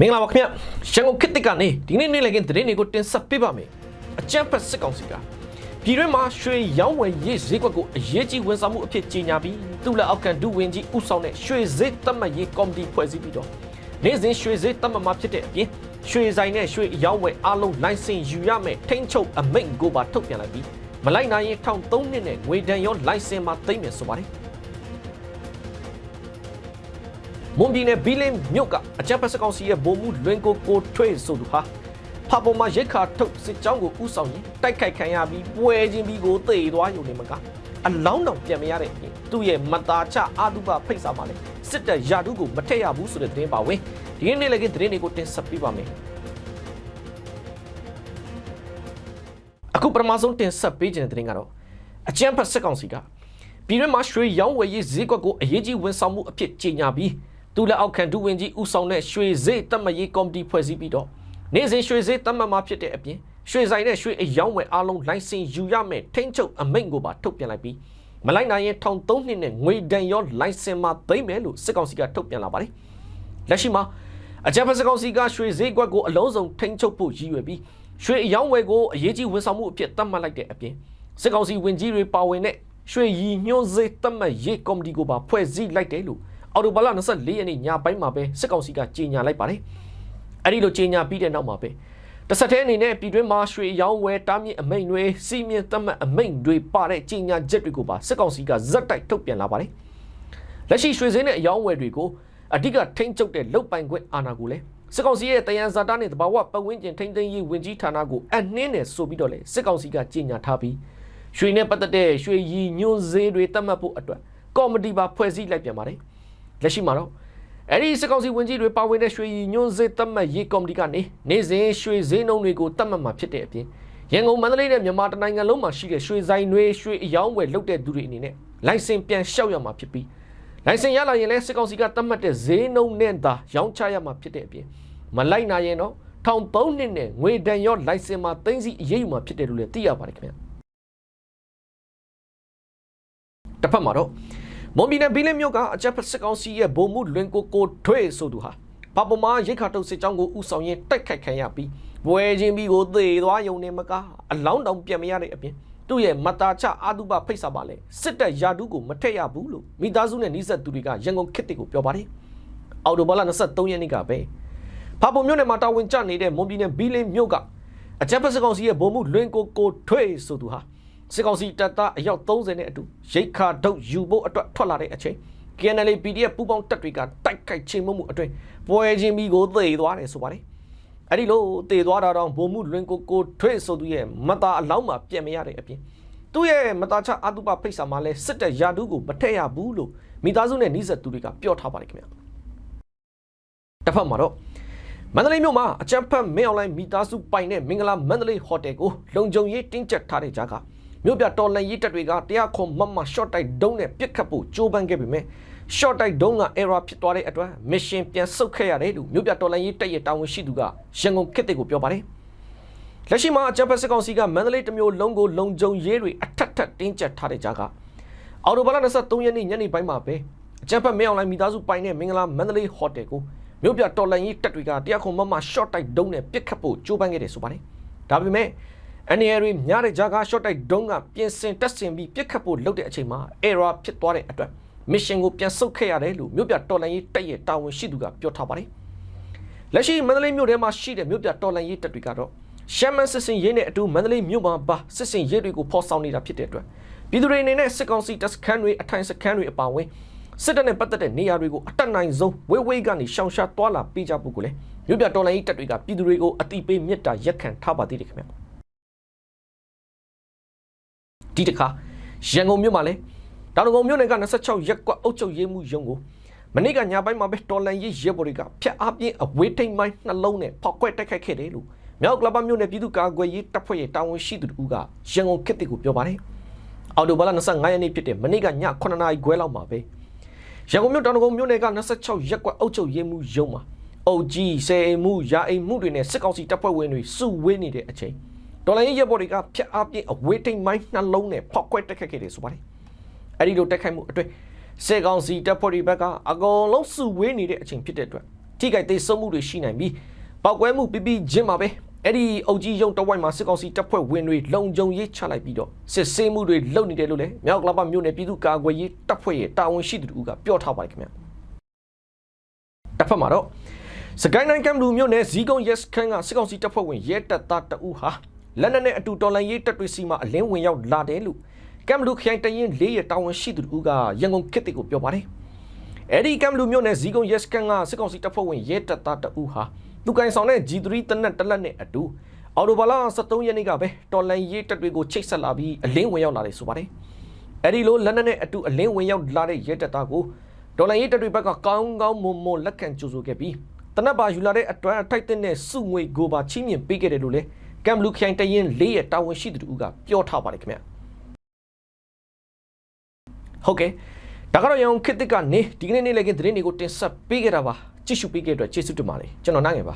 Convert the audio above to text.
မင်္ဂလာပါခင်ဗျရန်ကုန်ခေတ်တစ်ကနေဒီနေ့နေ့လည်ကင်းသတင်းတွေကိုတင်ဆက်ပေးပါမယ်အကြံဖက်စစ်ကောင်စီကပြည်တွင်းမှာရွှေရောင်းဝယ်ရေးဈေးကွက်ကိုအရေးကြီးဝန်ဆောင်မှုအဖြစ်ကြီးညာပြီးသူ့လက်အောက်ခံဒုဝန်ကြီးဦးဆောင်တဲ့ရွှေဈေးသတ်မှတ်ရေးကော်မတီဖွဲ့စည်းပြီးတော့နေ့စဉ်ရွှေဈေးသတ်မှတ်မှာဖြစ်တဲ့အပြင်ရွှေဆိုင်နဲ့ရွှေအရောင်းဝယ်အားလုံးလိုင်စင်ယူရမယ်ထိန်းချုပ်အမိန့်ကိုပါထုတ်ပြန်လိုက်ပြီးမလိုက်နိုင်ရင်ထောင်3နှစ်နဲ့ငွေဒဏ်ရောလိုင်စင်မှာသိမ်းမယ်ဆိုပါတယ် မွန်ပြည်နယ်ဘီလင်းမြို့ကအကြံဖက်စကောင်စီရဲ့ဗိုလ်မှူးလွင်ကိုကိုထွေးဆိုသူဟာဖာပေါ်မှာရိတ်ခါထုတ်စစ်ကြောင်းကိုဥဆောင်ရင်တိုက်ခိုက်ခံရပြီးပွဲချင်းပြီးကိုတေသွားရုံနဲ့မကအလောင်းတော်ပြန်မရတဲ့အပြင်သူ့ရဲ့မတာချအာတုပဖိတ်စာမှာလည်းစစ်တပ်ယာတုကိုမထည့်ရဘူးဆိုတဲ့သတင်းပါဝင်ဒီကနေ့လည်းကသတင်းတွေကိုတင်ဆက်ပေးပါမယ်အခုပထမဆုံးတင်ဆက်ပေးခြင်းတဲ့သတင်းကတော့အကြံဖက်စစ်ကောင်စီကပြည်တွင်းမှာရွှေရောင်းဝယ်ရေးဈေးကွက်ကိုအရေးကြီးဝန်ဆောင်မှုအဖြစ်ကြေညာပြီး သူလက်အောက်ခံဒုဝန်ကြီးဦးဆောင်တဲ့ရွှေဈေးတတ်မှတ်ရေးကော်မတီဖွဲ့စည်းပြီးတော့နေ့စဉ်ရွှေဈေးတတ်မှတ်မှာဖြစ်တဲ့အပြင်ရွှေဆိုင်နဲ့ရွှေအယောင်းဝယ်အားလုံးလိုင်စင်ယူရမယ်ထိန်းချုပ်အမိန့်ကိုပါထုတ်ပြန်လိုက်ပြီးမလိုက်နိုင်ရင်ထောင်3နှစ်နဲ့ငွေဒဏ်ရောလိုင်စင်မှာသိမ်းမယ်လို့စစ်ကောင်စီကထုတ်ပြန်လာပါတယ်လက်ရှိမှာအကြံဖက်စကောင်စီကရွှေဈေးကွက်ကိုအလုံးစုံထိန်းချုပ်ဖို့ရည်ရွယ်ပြီးရွှေအယောင်းဝယ်ကိုအရေးကြီးဝန်ဆောင်မှုအဖြစ်သတ်မှတ်လိုက်တဲ့အပြင်စစ်ကောင်စီဝင်ကြီးတွေပါဝင်တဲ့ ရွှေရည်ညွှန်းစေးတတ်မှတ်ရေးကော်မတီကိုပါဖွဲ့စည်းလိုက်တယ်လို့အော်တိုဘာလ24ရက်နေ့ညပိုင်းမှာပဲစစ်ကောင်စီကကြေညာလိုက်ပါတယ်။အဲဒီလိုကြေညာပြီးတဲ့နောက်မှာပဲတစ်ဆက်တည်းအနေနဲ့ပြည်တွင်းမှာရွှေရောင်းဝယ်တားမြစ်အမိန့်တွေစီမင်းတတ်မှတ်အမိန့်တွေပါတဲ့ကြေညာချက်တွေကိုပါစစ်ကောင်စီကဇက်တိုက်ထုတ်ပြန်လာပါတယ်။လက်ရှိရွှေစင်းနဲ့အယောင်းဝယ်တွေကိုအဓိကထိန်းချုပ်တဲ့လုတ်ပိုင်ခွင့်အာဏာကိုလည်းစစ်ကောင်စီရဲ့တယံဇာတာနဲ့တဘာဝပတ်ဝန်းကျင်ထိန်းသိမ်းရေးဝင်ကြီးဌာနကိုအနှင်းနဲ့ဆိုပြီးတော့လေစစ်ကောင်စီကကြေညာထားပြီး ရွှေနဲ့ပတ်သက်တဲ့ရွှေရည်ညွှန်းဈေးတွေတတ်မှတ်ဖို့အတွက်ကော်မတီပါဖွဲ့စည်းလိုက်ပြန်ပါတယ်လက်ရှိမှာတော့အဲ့ဒီစစ်ကောင်စီဝင်ကြီးတွေပါဝင်တဲ့ရွှေရည်ညွှန်းဈေးတတ်မှတ်ရေးကော်မတီကနေနေ့စဉ်ရွှေဈေးနှုန်းတွေကိုတတ်မှတ်မှာဖြစ်တဲ့အပြင်ရန်ကုန်မန္တလေးနဲ့မြန်မာတိုင်းနိုင်ငံလုံးမှာရှိတဲ့ရွှေဆိုင်တွေရွှေအယောင်းဝယ်လုပ်တဲ့သူတွေအနေနဲ့လိုင်စင်ပြန်လျှောက်ရမှာဖြစ်ပြီးလိုင်စင်ရလာရင်လည်းစစ်ကောင်စီကတတ်မှတ်တဲ့ဈေးနှုန်းနဲ့သာရောင်းချရမှာဖြစ်တဲ့အပြင်မလိုက်နိုင်ရင်တော့ထောင်3နှစ်နဲ့ငွေဒဏ်ရောလိုင်စင်မှာသိမ်းစီအရေးယူမှာဖြစ်တယ်လို့လည်းသိရပါတယ်ခင်ဗျာ တစ်ဖက်မှာတော့မွန်ပြည်နယ်ဘီလင်းမြို့ကအကြက်ဖက်စစ်ကောင်စီရဲ့ဗိုလ်မှူးလွင်ကိုကိုထွေးဆိုသူဟာပပမာရိတ်ခါတုတ်စစ်ကြောင်းကိုဥဆောင်ရင်တိုက်ခိုက်ခံရပြီးဘွယ်ချင်းပြီးကိုသေသွားယုံနေမကအလောင်းတောင်ပြန်မရတဲ့အပြင်သူ့ရဲ့မတာချအာတုပဖိတ်စာပါလဲစစ်တပ်ယာတုကိုမထက်ရဘူးလို့မိသားစုနဲ့နှိဆက်သူတွေကရန်ကုန်ခေတ်တွေကိုပြောပါတယ်အော်တိုဘာလ23ရက်နေ့ကပဲဖာပုံမြို့နယ်မှာတာဝန်ကျနေတဲ့မွန်ပြည်နယ်ဘီလင်းမြို့ကအကြက်ဖက်စစ်ကောင်စီရဲ့ဗိုလ်မှူးလွင်ကိုကိုထွေးဆိုသူဟာ စစ်ကောင်စီတပ်သားအယောက်30နဲ့အတူရိတ်ခါဒုတ်ယူဖို့အတွက်ထွက်လာတဲ့အချိန် KNL PDF ပူးပေါင်းတပ်တွေကတိုက်ခိုက်ချိန်မှုမှုအတွင်းပွဲချင်းပြီးကိုသေသွားတယ်ဆိုပါတယ်။အဲ့ဒီလိုသေသွားတာတော့ဗိုလ်မှူးလွင်ကိုကိုထွေးဆိုသူရဲ့မတာအလောင်းမှာပြန်မရတဲ့အပြင်သူ့ရဲ့မတာချအတုပဖိတ်စာမှာလဲစစ်တပ်ယာတုကိုမထည့်ရဘူးလို့မိသားစုနဲ့နှိစက်သူတွေကပြောထားပါတယ်ခင်ဗျာ။တစ်ဖက်မှာတော့မန္တလေးမြို့မှာအကြံဖက်မင်းအွန်လိုင်းမိသားစုပိုင်တဲ့မင်္ဂလာမန္တလေးဟိုတယ်ကိုလုံခြုံရေးတင်းကျပ်ထားတဲ့ကြားက မြို့ပြတော်လန်ရေးတပ်တွေကတရားခွန်မမ short တိုက်ဒုံးနဲ့ပစ်ခတ်ဖို့ကြိုးပမ်းခဲ့ပေမဲ့ short တိုက်ဒုံးက error ဖြစ်သွားတဲ့အတွက် mission ပြန်ဆုတ်ခဲ့ရတယ်လို့မြို့ပြတော်လန်ရေးတပ်ရဲ့တာဝန်ရှိသူကရန်ကုန်ခေတ်တွေကိုပြောပါတယ်။လက်ရှိမှာအကြံဖက်စစ်ကောင်စီကမန္တလေးတစ်မျိုးလုံးကိုလုံခြုံရေးတွေအထက်ထက်တင်းကျပ်ထားတဲ့ကြားကအော်တိုဘာလ23ရက်နေ့ညနေပိုင်းမှာပဲအကြံဖက်မင်းအွန်လိုင်းမိသားစုပိုင်တဲ့မင်္ဂလာမန္တလေးဟိုတယ်ကိုမြို့ပြတော်လန်ရေးတပ်တွေကတရားခွန်မမ short တိုက်ဒုံးနဲ့ပစ်ခတ်ဖို့ကြိုးပမ်းခဲ့တယ်ဆိုပါတယ်။ဒါပေမဲ့ NRA ညတဲ့ဂျာက short တိုက်ဒုံးကပြင်ဆင်တက်ဆင်ပြီးပြစ်ခတ်ဖို့လုပ်တဲ့အချိန်မှာ error ဖြစ်သွားတဲ့အတွက် mission ကိုပြန်ဆုတ်ခဲ့ရတယ်လို့မြို့ပြတော်လန်ရေးတပ်ရဲ့တာဝန်ရှိသူကပြောထားပါတယ်။လက်ရှိမန္တလေးမြို့ထဲမှာရှိတဲ့မြို့ပြတော်လန်ရေးတပ်တွေကတော့ရှမ်းမန်စစ်စင်ရေးနဲ့အတူမန္တလေးမြို့မှာပါစစ်စင်ရေးတွေကိုဖော်ဆောင်နေတာဖြစ်တဲ့အတွက်ပြည်သူတွေအနေနဲ့စစ်ကောင်စီတပ်စခန်းတွေအထိုင်စခန်းတွေအပါအဝင်စစ်တပ်နဲ့ပတ်သက်တဲ့နေရာတွေကိုအတက်နိုင်ဆုံးဝေးဝေးကနေရှောင်ရှားသွားလာပေးကြဖို့ကိုလည်းမြို့ပြတော်လိုင်းရေးတပ်တွေကပြည်သူတွေကိုအတိပေးမြစ်တာရက်ခံထားပါသေးတယ်ခင်ဗျာ ဒီတစ်ခါရန်ကုန်မြို့မှာလည်းတောင်တကုံမြို့နယ်က26ရက်ကွက်အုပ်ချုပ်ရေးမှုရုံးကိုမနေ့ကညပိုင်းမှာပဲတော်လန်ရေးရဲဘော်တွေကဖျက်အားပြင်းအဝေးထိန်မိုင်းနှလုံးနဲ့ဖောက်ခွဲတိုက်ခိုက်ခဲ့တယ်လို့မြောက်ကလပမြို့နယ်ပြည်သူ့ကာကွယ်ရေးတပ်ဖွဲ့ရဲ့တာဝန်ရှိသူတို့ကရန်ကုန်ခေတ်တွေကိုပြောပါတယ်အော်တိုဘာလ25ရက်နေ့ဖြစ်တဲ့မနေ့ကည9နာရီခွဲလောက်မှာပဲရန်ကုန်မြို့တောင်တကုံမြို့နယ်က26ရက်ကွက်အုပ်ချုပ်ရေးမှုရုံးမှာအုပ်ကြီးဆယ်အိမ်မှုရာအိမ်မှုတွေနဲ့စစ်ကောင်စီတပ်ဖွဲ့ဝင်တွေစုဝေးနေတဲ့အချိန် ဒေါ်လာရေးရဲဘော်တွေကဖျက်အားပြင်းအဝေးထိန်မိုင်းနှလုံးနဲ့ဖောက်ခွဲတက်ခတ်ခဲ့တယ်ဆိုပါတယ်။အဲဒီလိုတက်ခိုက်မှုအတွင်းစစ်ကောင်စီတပ်ဖွဲ့တွေဘက်ကအကုန်လုံးစုဝေးနေတဲ့အချိန်ဖြစ်တဲ့အတွက်ထိခိုက်သေးဆုံးမှုတွေရှိနိုင်ပြီးပောက်ကွဲမှုပြပြချင်းမှာပဲအဲ့ဒီအုပ်ကြီးရုံတဝိုက်မှာစစ်ကောင်စီတပ်ဖွဲ့ဝင်တွေလုံခြုံရေးချလိုက်ပြီးတော့စစ်ဆေးမှုတွေလုပ်နေတယ်လို့လည်းမြောက်ကလပမြို့နယ်ပြည်သူ့ကာကွယ်ရေးတပ်ဖွဲ့ရဲ့တာဝန်ရှိသူတို့ကပြောထားပါတယ်ခင်ဗျာတစ်ဖက်မှာတော့စကိုင်းတိုင်းကမ်ဘလူမြို့နယ်ဇီကုံရက်စခန်းကစစ်ကောင်စီတပ်ဖွဲ့ဝင်ရဲတပ်သားတအူးဟာ လက်နက်နဲ့အတူတော်လန်ရေးတပ်တွေစီမှာအလင်းဝင်ရောက်လာတယ်လို့ကမ်ဘလူခရိုင်တရင်လေးရဲ့တာဝန်ရှိသူတို့ကရန်ကုန်ခေတ်တစ်ကိုပြောပါတယ်အဲ့ဒီကမ်ဘလူမြို့နယ်ဇီကုံရက်စကန်ကစစ်ကောင်စီတပ်ဖွဲ့ဝင်ရဲတပ်သားတအူးဟာသူကန်ဆောင်တဲ့ G3 တနက်တလက်နဲ့အတူအော်တိုဘာလ23ရက်နေ့ကပဲတော်လန်ရေးတပ်တွေကိုချိတ်ဆက်လာပြီးအလင်းဝင်ရောက်လာတယ်ဆိုပါတယ်။အဲ့ဒီလိုလက်နက်နဲ့အတူအလင်းဝင်ရောက်လာတဲ့ရဲတပ်သားကိုတော်လန်ရေးတပ်တွေဘက်ကကောင်းကောင်းမွန်မွန်လက်ခံကြိုဆိုခဲ့ပြီးတနက်ပါယူလာတဲ့အတွမ်းအထိုက်တဲ့စုငွေကိုပါချီးမြှင့်ပေးခဲ့တယ်လို့လည်း ကမ်ဘလူခိုင်တရင်လေးရဲ့တာဝန်ရှိသူတို့ကပြောထားပါတယ်ခင်ဗျာ။ဟုတ်ကဲ့ဒါကတော့ရန်ကုန်ခေတ်သစ်ကနေဒီကနေ့နေ့လည်ခင်းသတင်းတွေကိုတင်ဆက်ပေးခဲ့တာပါကြည့်ရှုပေးခဲ့တဲ့အတွက်ကျေးဇူးတင်ပါတယ်ကျွန်တော်နိုင်ငယ်ပါ